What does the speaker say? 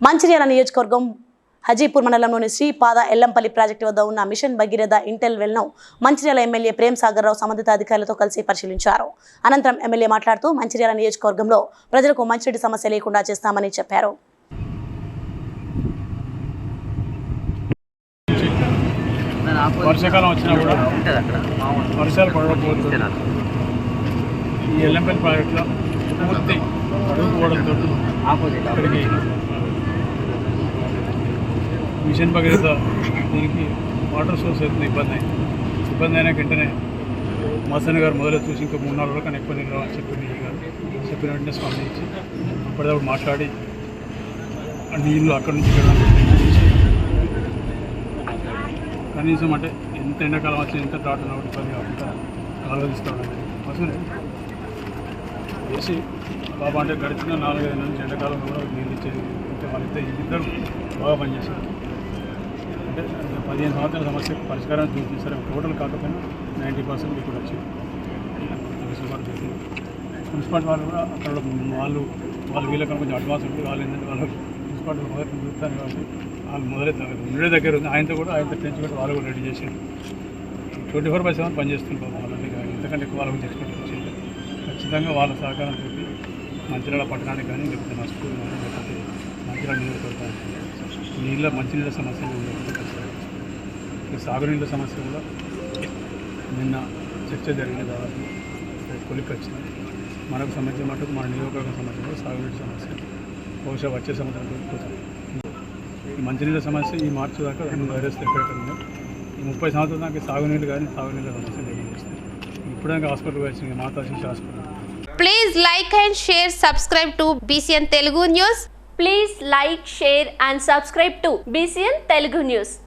మంచిర్యాల నియోజకవర్గం హజీపూర్ మండలంలోని శ్రీపాద ఎల్లంపల్లి ప్రాజెక్టు వద్ద ఉన్న మిషన్ భగీరథ ఇంటెల్ వెల్ను మంచిర్యాల ఎమ్మెల్యే ప్రేమ్ సాగర్ రావు సంబంధిత అధికారులతో కలిసి పరిశీలించారు. అనంతరం ఎమ్మెల్యే మాట్లాడుతూ మంచిర్యాల నియోజకవర్గంలో ప్రజలకు మంచినీటి సమస్య లేకుండా చేస్తామని చెప్పారు. వర్షాకాలం వచ్చినా కూడా వర్షాలు పడకపోతే ఈ ఎల్ఎంపల్లి ప్రాజెక్టులో పూర్తి అడుగు పోవడంతో ఇక్కడికి మిషన్ భగీరథ దీనికి వాటర్ సోర్స్ అవుతుంది ఇబ్బంది అయింది ఇబ్బంది అయినా వెంటనే మాసన్ గారు మొదలు చూసి ఇంకా మూడు నాలుగు రోజులు కానీ ఎక్కువ నీళ్ళు అని గారు. చెప్పిన వెంటనే స్పందించి అప్పటిదప్పుడు మాట్లాడి ఆ నీళ్ళు అక్కడి నుంచి కనీసం అంటే ఎంత ఎండాకాలం వచ్చి ఎంత డాట్ ఉన్నా ఇబ్బంది కాకుండా ఆలోచిస్తాడు అసలు వేసి బాబా అంటే గడిచిన నాలుగైదు నుంచి ఎండాకాలంలో కూడా నీళ్ళు ఇచ్చేది ఇంకా వాళ్ళిద్దరు ఇద్దరు బాగా పనిచేశారు. అంటే పదిహేను సంవత్సరాల సమస్యకు పరిష్కారం చూపించారు టోటల్ కాకపోయినా నైంటీ పర్సెంట్ ఇప్పుడు వచ్చింది మున్సిపాలిటీ వాళ్ళు కూడా అక్కడ వాళ్ళు వాళ్ళు వీళ్ళకన్నా కొంచెం అడ్వాన్స్ ఉంటుంది వాళ్ళు ఏంటంటే వాళ్ళు మున్సిపాలిటీ మొదటి చూస్తారు కాబట్టి వాళ్ళు మొదలే తగ్గదు ఉండే దగ్గర ఉంది ఆయనతో కూడా ఆయనతో టెన్షన్ కూడా వాళ్ళు కూడా రెడీ చేసిండు ట్వంటీ ఫోర్ బై సెవెన్ పనిచేస్తుంటాం వాళ్ళంటే ఎందుకంటే ఎక్కువ వాళ్ళ గురించి ఎక్స్పెక్ట్ వచ్చింది. ఖచ్చితంగా వాళ్ళ సహకారం సహకారంతో మంచిర్యాల పట్టణానికి కానీ లేకపోతే మా స్కూల్ కానీ లేకపోతే మంచిర్యాల నియోజకవర్గానికి నీళ్ళ మంచినీళ్ళ సమస్యలు ఉండకపోతే సాగునీళ్ళ సమస్య కూడా నిన్న చర్చ జరిగింది దాదాపు. కొలికి వచ్చింది. మనకు సంబంధించిన మటుకు మన నియోజకవర్గం సంబంధించిన సాగునీటి సమస్య బహుశా వచ్చే సంవత్సరం దొరికిపోతుంది ఈ మంచినీళ్ళ సమస్య ఈ మార్చి దాకా రెండు వైరస్ ఎక్కడెక్కడ ఈ ముప్పై సంవత్సరాల దాకా సాగునీళ్ళు కానీ సాగునీళ్ళ సమస్య లేకపోతే ఇప్పుడే హాస్పిటల్. వచ్చింది మాతా శిశు hospital please like and share subscribe to BCN Telugu news please like share and subscribe to BCN Telugu news